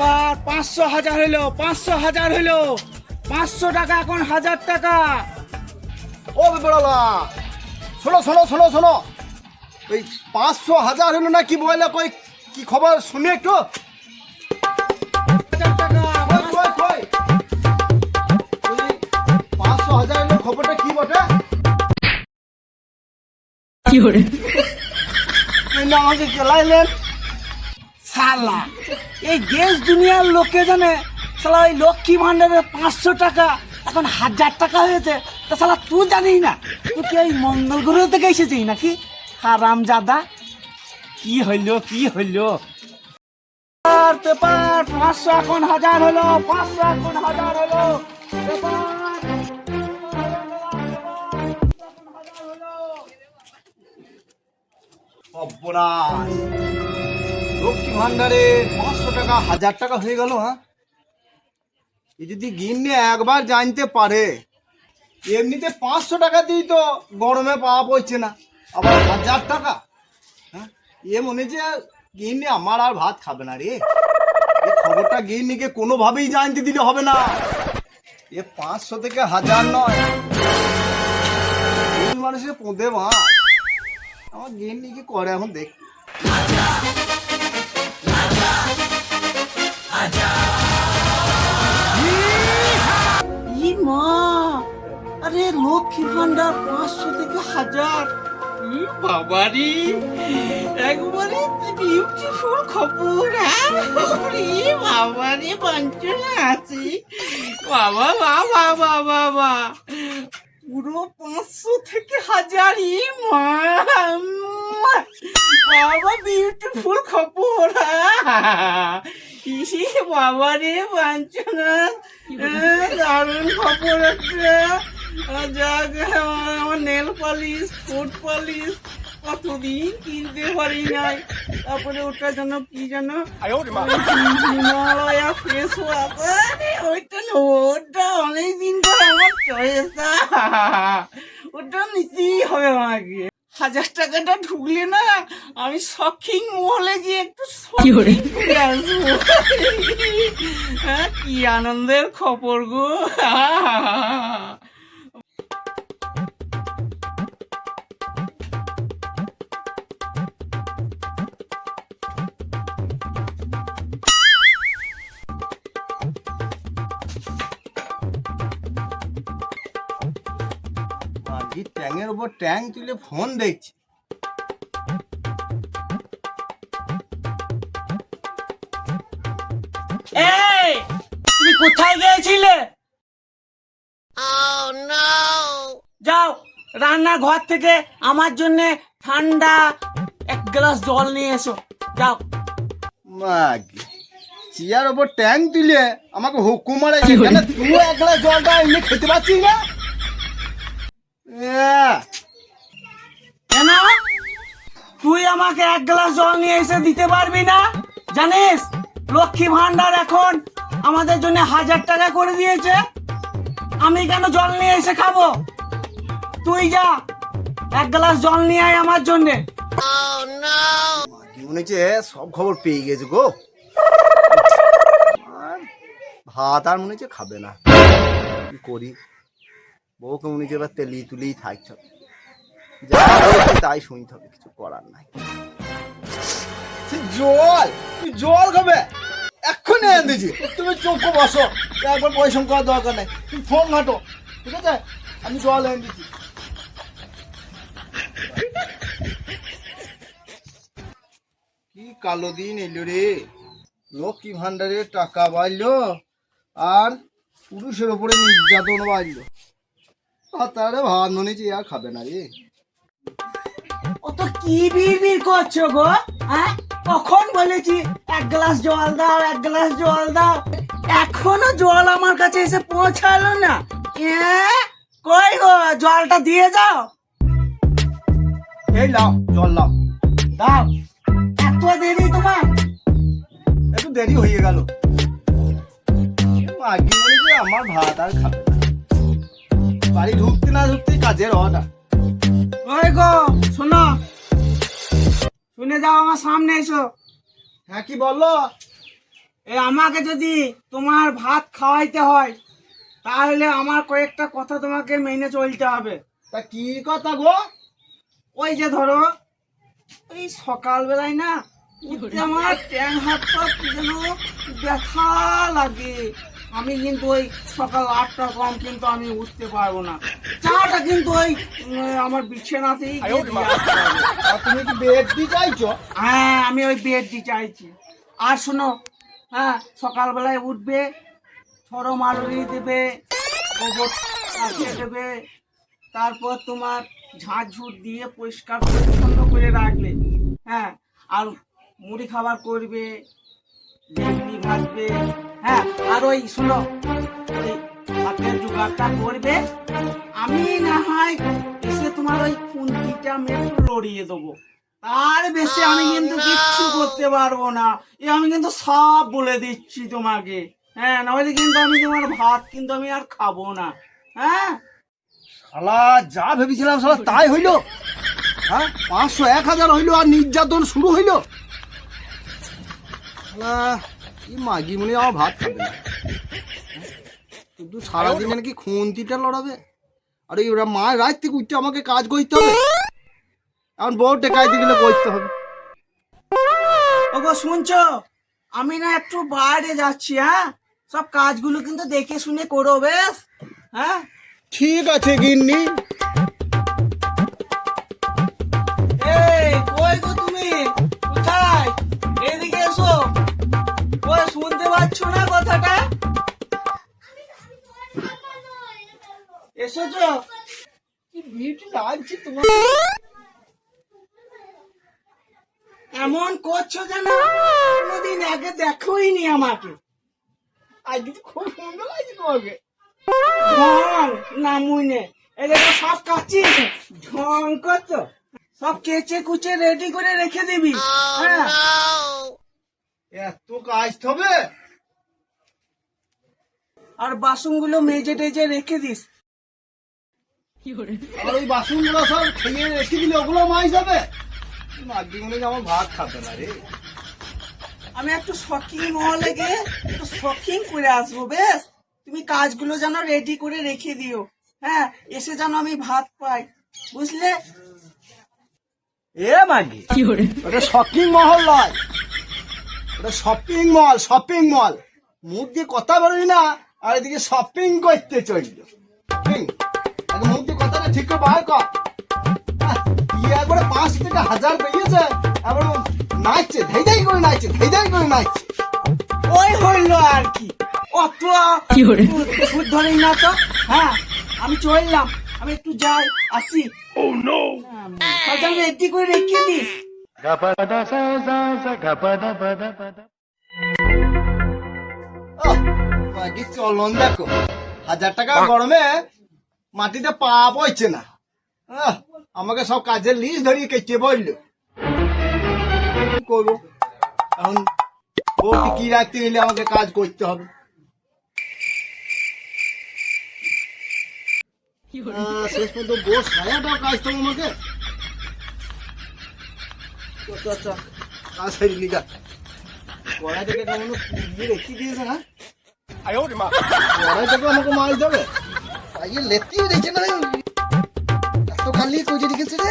Paper পাঁচশো হাজার হলো পাঁচশো হাজার হলো পাঁচশো টাকা এখন হাজার টাকা। ও বেড়ালা শোনো শোনো শোনো শোনো। ওই পাঁচশো হাজার হলো না কি বলে কই কি খবর শুনি একটু? পাঁচশো হাজার হলো খবরটা কি বটে? আমাকে গেলাইলেন সালা এই দেশ দুনিয়ার লোকে জানে সালা ওই লক্ষ্মী ভান্ডারে পাঁচশো টাকা, এখন হাজার টাকা হয়েছে। তা সালা তুই জানিস না, তুই কি ওই মঙ্গল গ্রহ থেকে এসেছিস নাকি? হারাম জাদা। কি হইল কি হইল? পেপার পাঁচশো এখন হাজার হলো, পাঁচশো এখন হাজার হলো। সর্বনাশ লক্ষ্মী ভান্ডারে পাঁচশো টাকা, হাজার টাকা হয়ে গেল হ্যাঁ? এ যদি গিন্নি একবার জানতে পারে, এমনিতে পাঁচশো টাকা দিই তো গরমে পাওয়া পড়ছে না, আবার হাজার টাকা হ্যাঁ? এ মনে হচ্ছে গিন্নি আমার আর ভাত খাবে না রে। এই খবরটা গিন্নিকে কোনোভাবেই জানতে দিলে হবে না। এ পাঁচশো থেকে হাজার নয়। মানুষের পোঁদে মাছ। আমার গিন্নি কি করে এখন দেখ মা, আরে লক্ষ্মী ভান্ডার পাঁচশো থেকে হাজার। ই বাবারি, একবারে বিউটিফুল খবর হ্যাঁ? ই বাবারি, বঞ্চনা আছি। বাবা বাবা বাবা বাবা। পুরো পাঁচশো থেকে হাজার ই বাবা বিউটিফুল খবর। ইসি বাবা রে বাঞ্চনা। দারুণ খবর একটা। যাক আমার- নেল পালিশ ফুট পালিশ কতদিন কিনতে পারি নাই। তারপরে ওটা যেন কি যেন হিমালয়া ফেস ওয়াশ ওইটা না ওটা ওটা নিতেই হবে আমাকে। হাজার টাকাটা ঢুকলে না আমি শখিং মহলে গিয়ে একটু করে আসব। হ্যাঁ কি আনন্দের খবর গো। উপর ট্যাং তুলে ফোন দেখছি। এই তুমি কোথায় গিয়েছিলে? যাও রান্নার ঘর থেকে আমার জন্য ঠান্ডা এক গ্লাস জল নিয়ে এসো। যাও। মাগি চিয়ার ওপর ট্যাং তুলে আমাকে হুকুম মারে কেন তুই একলা জলটা এমনি খেতে পারছিস না? তুই আমাকে এক গ্লাস জল নিয়ে এসে দিতে পারবি না? জানিস, লক্ষ্মী ভান্ডার এখন আমাদের জন্য হাজার টাকা করে দিয়েছে। আমি কেন জল নিয়ে এসে খাব? তুই যা, এক গ্লাস জল নিয়ে আয় আমার জন্যে। মনে হচ্ছে? সব খবর পেয়ে গেছে গো। ভাত আর মনে হচ্ছে খাবে না। করি? বউকে হচ্ছে এবার তেলি তুলেই যা তাই শুনতে হবে, কিছু করার নাই। জল, তুমি জল খাবে? এক্ষুনি এনে দিয়েছি। তুমি চোখ বসো। একবার পয়সা করার দরকার নেই। তুমি ফোন ঘাটো, ঠিক আছে? আমি জল এনে দিচ্ছি কি কালো দিন এলো রে। লক্ষ্মী ভান্ডারে টাকা বাড়লো আর পুরুষের ওপরে নির্যাতন বাড়লো। আর ভাত আর খাবে না রে ও তো কি করছ গো হ্যাঁ? কখন বলেছি এক গ্লাস জল দাও এক গ্লাস জল দাও। এখনও জল আমার কাছে এসে পৌঁছালো না। কই গো জলটা দিয়ে যাও এই লাও জল লাও দাও। এত দেরি তোমার? একটু দেরি হয়ে গেল। আগে আমার ভাত আর খাবে বাড়ি ঢুকতে না ঢুকতে কাজের অর্ডার ওই গো শোনো। শুনে যাও আমার সামনে এসো। হ্যাঁ কি বলল এ আমাকে যদি তোমার ভাত খাওয়াইতে হয় তাহলে আমার কয়েকটা কথা তোমাকে মেনে চলতে হবে। তা কি কথা গো? ওই যে ধরো এই সকালবেলায় না আমার ট্যাং হাত পা কি যেন ব্যথা লাগে। আমি কিন্তু ওই সকাল আটটা কম কিন্তু আমি উঠতে পারব না। চাটা কিন্তু ওই আমার বিছানাতেই তুমি কি বেড দি চাইছো? হ্যাঁ আমি ওই বেডটি চাইছি। আর শোনো হ্যাঁ সকালবেলায় উঠবে ছড়ো মারুরি দেবে গোবর দেবে তারপর তোমার ঝাঁঝুট দিয়ে পরিষ্কার পরিচ্ছন্ন করে রাখবে হ্যাঁ আর মুড়ি খাবার করবে বেগুনি ভাজবে। হ্যাঁ আর ওই শোনো ওই ভাতের জোগাড়টা করবে। আমি না হয় এসে তোমার ওই খুন্তিটা মেরে লড়িয়ে দেবো। আর বেশি আমি কিন্তু কিচ্ছু করতে পারব না। এ আমি কিন্তু সব বলে দিচ্ছি তোমাকে। হ্যাঁ নাহলে কিন্তু আমি তোমার ভাত কিন্তু আমি আর খাব না। হ্যাঁ? শালা, যা ভেবেছিলাম শালা, তাই হইল। হ্যাঁ পাঁচশো এক হাজার হইল আর নির্যাতন শুরু হইল। মাগি মনে আমার ভাত খাবে না। হ্যাঁ? শুধু সারাদিন নাকি খুন্তিটা লড়াবে? আরে ওরা মা রাত থেকে উঠতে আমাকে কাজ করতে হবে। এখন বউ টেকাইতে গেলে করতে হবে। ওগো শুনছো? আমি না একটু বাইরে যাচ্ছি হ্যাঁ? সব কাজগুলো কিন্তু দেখে শুনে করো বেশ? হ্যাঁ? ঠিক আছে গিন্নি। এমন করছ যেন কোনোদিন আগে দেখোই নি আমাকে। আজকে খুব সুন্দর লাগছে তোমাকে। সব সব কেচে কুচে রেডি করে রেখে দিবি। হ্যাঁ। এত কাজ হবে আর বাসনগুলো মেজে টেজে রেখে দিস। আর ওই বাসনগুলো সব খেয়ে রেখে দিলে ওগুলো মাই যাবে? মনে হয় আমার ভাত খাবে না রে। আমি একটু শখিং মহলে গিয়ে একটু শখিং করে আসব বেশ? তুমি কাজগুলো যেন রেডি করে রেখে দিও। হ্যাঁ এসে যেন আমি ভাত পাই। বুঝলে? এ মাগি ওটা শপিং মহল নয়। ওটা শপিং মল শপিং মল। মুখ দিয়ে কথা বলবি না আর এদিকে শপিং করতে চলল ঠিক করে বার কর। আহ, একবারে পাঁচ থেকে হাজার পেয়েছে এবার নাচছে ধেই ধেই করে নাচছে ধেই ধেই করে নাচছে। ওই হইল আর কি। অত সুদ ধরেই না তো? হ্যাঁ আমি চললাম আমি একটু যাই আসি। সব রেডি করে রেখে দিস। চলন দেখো। হাজার টাকা গরমে মাটিতে পা পড়ছে না। আমাকে সব কাজের লিস্ট ধরিয়ে কেটে বলল। করব? এখন কি রাখতে গেলে আমাকে কাজ করতে হবে? শেষ পর্যন্ত বউ সায়াটাও কাজ তো আমাকে? আচ্ছা। আচ্ছা কাজ সেরে লিগা কড়াই থেকে কেমন রেখে দিয়েছে না কড়াই থেকে আমাকে মাছ দেবে? তাই লেতিও দেখছে না। এত খালি কইছে রেখেছে রে